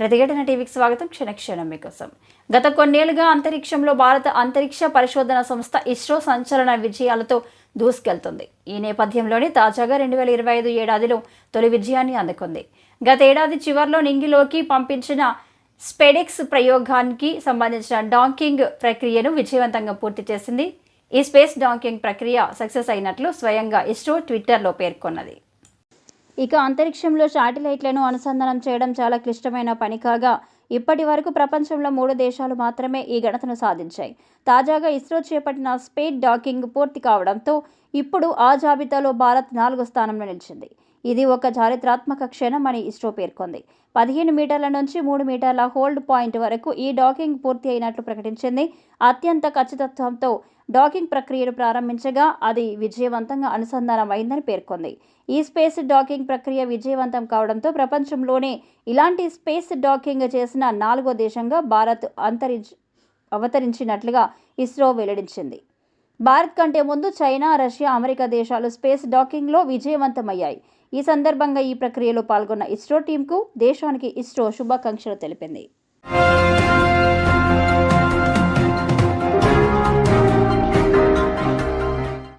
ప్రతిఘటన టీవీకి స్వాగతం. క్షణక్షణం మీకోసం. గత కొన్నేళ్ళుగా అంతరిక్షంలో భారత అంతరిక్ష పరిశోధన సంస్థ ఇస్రో సంచలన విజయాలతో దూసుకెళ్తుంది. ఈ నేపథ్యంలోనే తాజాగా రెండు వేల ఇరవై ఐదు ఏడాదిలో తొలి విజయాన్ని అందుకుంది. గత ఏడాది చివరిలో నింగిలోకి పంపించిన స్పెడెక్స్ ప్రయోగానికి సంబంధించిన డాంకింగ్ ప్రక్రియను విజయవంతంగా పూర్తి చేసింది. ఈ స్పేస్ డాంకింగ్ ప్రక్రియ సక్సెస్ అయినట్లు స్వయంగా ఇస్రో ట్విట్టర్లో పేర్కొన్నది. ఇక అంతరిక్షంలో శాటిలైట్లను అనుసంధానం చేయడం చాలా క్లిష్టమైన పని కాగా ఇప్పటి వరకు ప్రపంచంలో మూడు దేశాలు మాత్రమే ఈ ఘనతను సాధించాయి. తాజాగా ఇస్రో చేపట్టిన స్పేట్ డాకింగ్ పూర్తి కావడంతో ఇప్పుడు ఆ జాబితాలో భారత్ నాలుగో స్థానంలో నిలిచింది. ఇది ఒక చారిత్రాత్మక క్షణం అని ఇస్రో పేర్కొంది. పదిహేను మీటర్ల నుంచి మూడు మీటర్ల హోల్డ్ పాయింట్ వరకు ఈ డాకింగ్ పూర్తి అయినట్లు ప్రకటించింది. అత్యంత ఖచ్చితత్వంతో డాకింగ్ ప్రక్రియను ప్రారంభించగా అది విజయవంతంగా అనుసంధానం అయిందని పేర్కొంది. ఈ స్పేస్ డాకింగ్ ప్రక్రియ విజయవంతం కావడంతో ప్రపంచంలోనే ఇలాంటి స్పేస్ డాకింగ్ చేసిన నాలుగో దేశంగా భారత్ అంతరించి అవతరించినట్లుగా ఇస్రో వెల్లడించింది. భారత్ కంటే ముందు చైనా రష్యా అమెరికా దేశాలు స్పేస్ డాకింగ్లో విజయవంతమయ్యాయి. ఈ సందర్భంగా ఈ ప్రక్రియలో పాల్గొన్న ఇస్రో టీంకు దేశానికి ఇస్రో శుభాకాంక్షలు తెలిపింది.